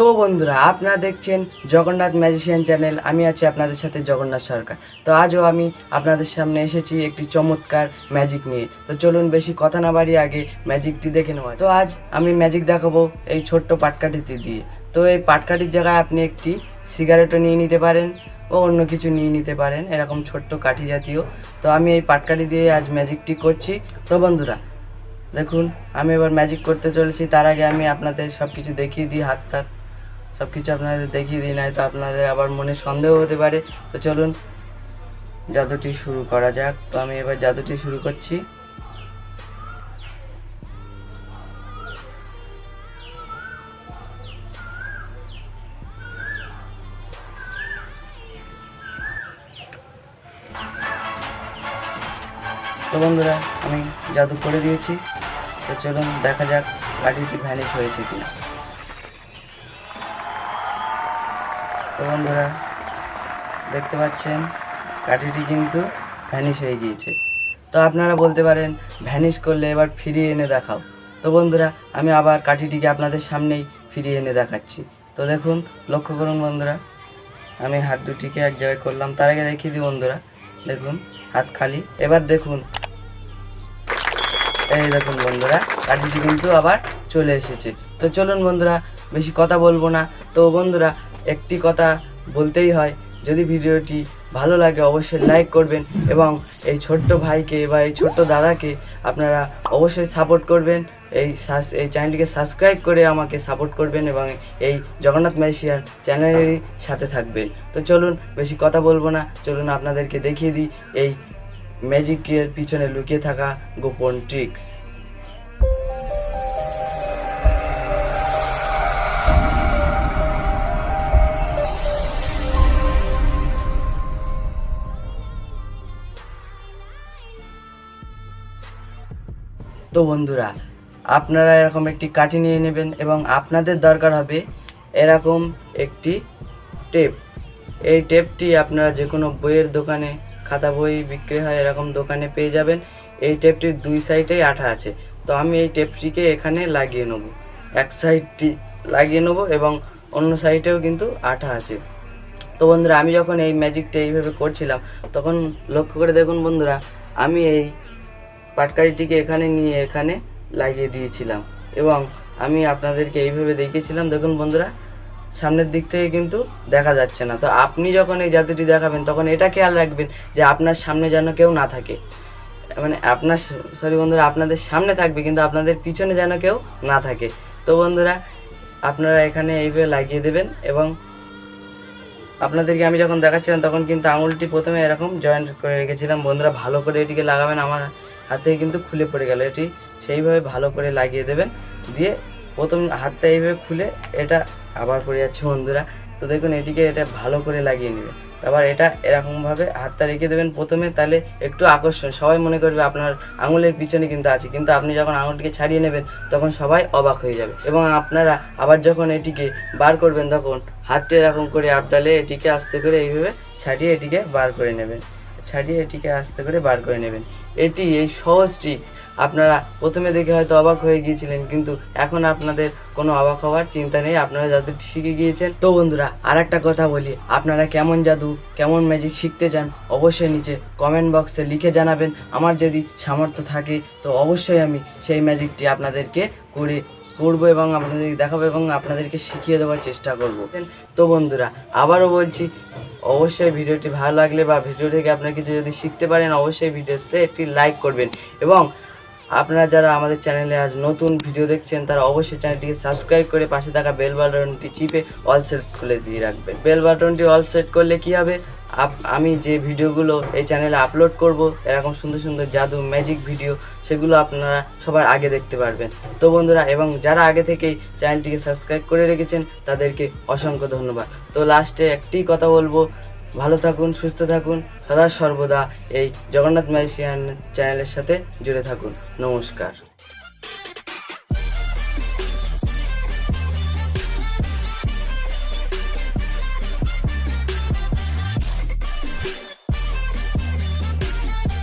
তো বন্ধুরা, আপনারা দেখছেন জগন্নাথ ম্যাজিশিয়ান চ্যানেল আমি আছি আপনাদের সাথে জগন্নাথ সরকার। তো আজও আমি আপনাদের সামনে এসেছি একটি চমৎকার ম্যাজিক নিয়ে। তো চলুন বেশি কথা না বাড়িয়ে আগে ম্যাজিকটি দেখে নেওয়া। তো আজ আমি ম্যাজিক দেখাবো এই ছোট্ট পাটকাঠিটি দিয়ে। তো এই পাটকাঠির জায়গায় আপনি একটি সিগারেটও নিয়ে নিতে পারেন ও অন্য কিছু নিয়ে নিতে পারেন, এরকম ছোট্ট কাঠি জাতীয়। তো আমি এই পাটকাঠি দিয়ে আজ ম্যাজিকটি করছি। তো বন্ধুরা, দেখুন, আমি এবার ম্যাজিক করতে চলেছি। তার আগে আমি আপনাদের সব কিছু দেখিয়ে দিই হাত টাত সব কিছু আপনাদের দেখিয়ে দিই নাই তো আপনাদের আবার মনে সন্দেহ হতে পারে। তো চলুন, জাদুটি শুরু করা যাক। তো আমি এবার জাদুটি শুরু করছি। তো বন্ধুরা, আমি জাদু করে দিয়েছি। তো চলুন, দেখা যাক লাঠিটি ভ্যানিশ হয়েছে কিনা। তো বন্ধুরা, দেখতে পাচ্ছেন, কাঠিটি কিন্তু ভ্যানিশ হয়ে গিয়েছে। তো আপনারা বলতে পারেন ভ্যানিশ করলে এবার ফিরিয়ে এনে দেখাও। তো বন্ধুরা, আমি আবার কাঠিটিকে আপনাদের সামনেই ফিরিয়ে এনে দেখাচ্ছি। তো দেখুন, লক্ষ্য করুন বন্ধুরা, আমি হাত দুটিকে এক জায়গায় করলাম। তার আগে দেখিয়ে দিই বন্ধুরা, দেখুন, হাত খালি। এবার দেখুন, এই দেখুন বন্ধুরা, কাঠিটি কিন্তু আবার চলে এসেছে। তো চলুন বন্ধুরা, বেশি কথা বলব না। তো বন্ধুরা একটি কথা বলতেই হয়। যদি ভিডিওটি ভালো লাগে অবশ্যই লাইক করবেন এবং এই ছোট্ট ভাইকে বা এই ছোট্ট দাদাকে আপনারা অবশ্যই সাপোর্ট করবেন। এই এই চ্যানেলটিকে সাবস্ক্রাইব করে আমাকে সাপোর্ট করবেন এবং এই জগন্নাথ ম্যাশিয়ার চ্যানেলেরই সাথে থাকবেন। তো চলুন, বেশি কথা বলব না। চলুন আপনাদেরকে দেখিয়ে দিই এই ম্যাজিকের পিছনে লুকিয়ে থাকা গোপন ট্রিক্স তো বন্ধুরা, আপনারা এরকম একটি কাঠি নিয়ে নেবেন এবং আপনাদের দরকার হবে এরকম একটি টেপ। এই টেপটি আপনারা যে কোনো বইয়ের দোকানে, খাতা বই বিক্রি হয় এরকম দোকানে পেয়ে যাবেন। এই টেপটির দুই সাইডেই আঠা আছে। তো আমি এই টেপটিকে এখানে লাগিয়ে নেব। এক সাইডটি লাগিয়ে নেব এবং অন্য সাইডেও কিন্তু আঠা আছে। তো বন্ধুরা, আমি যখন এই ম্যাজিকটা এইভাবে করছিলাম, তখন লক্ষ্য করে দেখুন বন্ধুরা, আমি এই পাটকারিটিকে এখানে নিয়ে এখানে লাগিয়ে দিয়েছিলাম। এবং আমি আপনাদেরকে এইভাবে দেখিয়েছিলাম। দেখুন বন্ধুরা, সামনের দিক থেকে কিন্তু দেখা যাচ্ছে না। তো আপনি যখন এই জাদুটি দেখাবেন, তখন এটা খেয়াল রাখবেন যে আপনার সামনে যেন কেউ না থাকে। মানে আপনার সরি বন্ধুরা, আপনাদের সামনে থাকবে কিন্তু আপনাদের পিছনে যেন কেউ না থাকে। তো বন্ধুরা, আপনারা এখানে এইভাবে লাগিয়ে দেবেন এবং আপনাদেরকে আমি যখন দেখাচ্ছিলাম, তখন কিন্তু আঙুলটি প্রথমে এরকম জয়েন্ট করে রেখেছিলাম। বন্ধুরা, ভালো করে এটিকে লাগাবেন। আমার হাত কিন্তু খুলে পড়ে গেল। এটি সেইভাবে ভালো করে লাগিয়ে দেবেন। দিয়ে প্রথম হাতটা এইভাবে খুলে এটা আবার পড়ে যাচ্ছে বন্ধুরা। তো দেখুন, এটিকে এটা ভালো করে লাগিয়ে নেবে আবার এটা এরকমভাবে হাতটা রেখে দেবেন। প্রথমে তাহলে একটু আকর্ষণ। সবাই মনে করবে আপনার আঙুলের পিছনে কিন্তু আছে। কিন্তু আপনি যখন আঙুলটিকে ছাড়িয়ে নেবেন, তখন সবাই অবাক হয়ে যাবে। এবং আপনারা আবার যখন এটিকে বার করবেন, তখন হাতটা এরকম করে আপডালে এটিকে আস্তে করে এইভাবে ছাড়িয়ে এটিকে বার করে নেবেন। ছাড়িয়ে এটিকে আস্তে করে বার করে নেবেন। এটি এই সহজ ট্রিক আপনারা প্রথমে দেখে হয়তো অবাক হয়ে গিয়েছিলেন, কিন্তু এখন আপনাদের কোনো অবাক হওয়ার চিন্তা নেই। আপনারা জাদু শিখে গিয়েছেন, তো বন্ধুরা আর একটা কথা বলি। আপনারা কেমন জাদু, কেমন ম্যাজিক শিখতে চান, অবশ্যই নিচে কমেন্ট বক্সে লিখে জানাবেন। আমার যদি সামর্থ্য থাকে, তো অবশ্যই আমি সেই ম্যাজিকটি আপনাদেরকে করে করব এবং আপনাদেরকে দেখাবো এবং আপনাদেরকে শিখিয়ে দেওয়ার চেষ্টা করব। তো বন্ধুরা, আবারও বলছি, অবশ্যই ভিডিওটি ভালো লাগলে বা ভিডিও থেকে আপনার কিছু যদি শিখতে পারেন, অবশ্যই ভিডিওতে একটি লাইক করবেন। এবং আপনারা যারা আমাদের চ্যানেলে আজ নতুন ভিডিও দেখছেন, তারা অবশ্যই চ্যানেলটিকে সাবস্ক্রাইব করে পাশে থাকা বেল বাটনটি চিপে অল সেট করে দিয়ে রাখবেন। বেল বাটনটি অল সেট করলে কি হবে? আপ- আমি যে ভিডিওগুলো এই চ্যানেলে আপলোড করব, এরকম সুন্দর সুন্দর জাদু ম্যাজিক ভিডিও সেগুলো আপনারা সবার আগে দেখতে পারবেন। তো বন্ধুরা, এবং যারা আগে থেকেই চ্যানেলটিকে সাবস্ক্রাইব করে রেখেছেন, তাদেরকে অসংখ্য ধন্যবাদ। তো লাস্টে একটি কথা বলব, ভালো থাকুন, সুস্থ থাকুন, সদা সর্বদা এই জগন্নাথ ম্যাজিশিয়ান চ্যানেলের সাথে জুড়ে থাকুন। নমস্কার।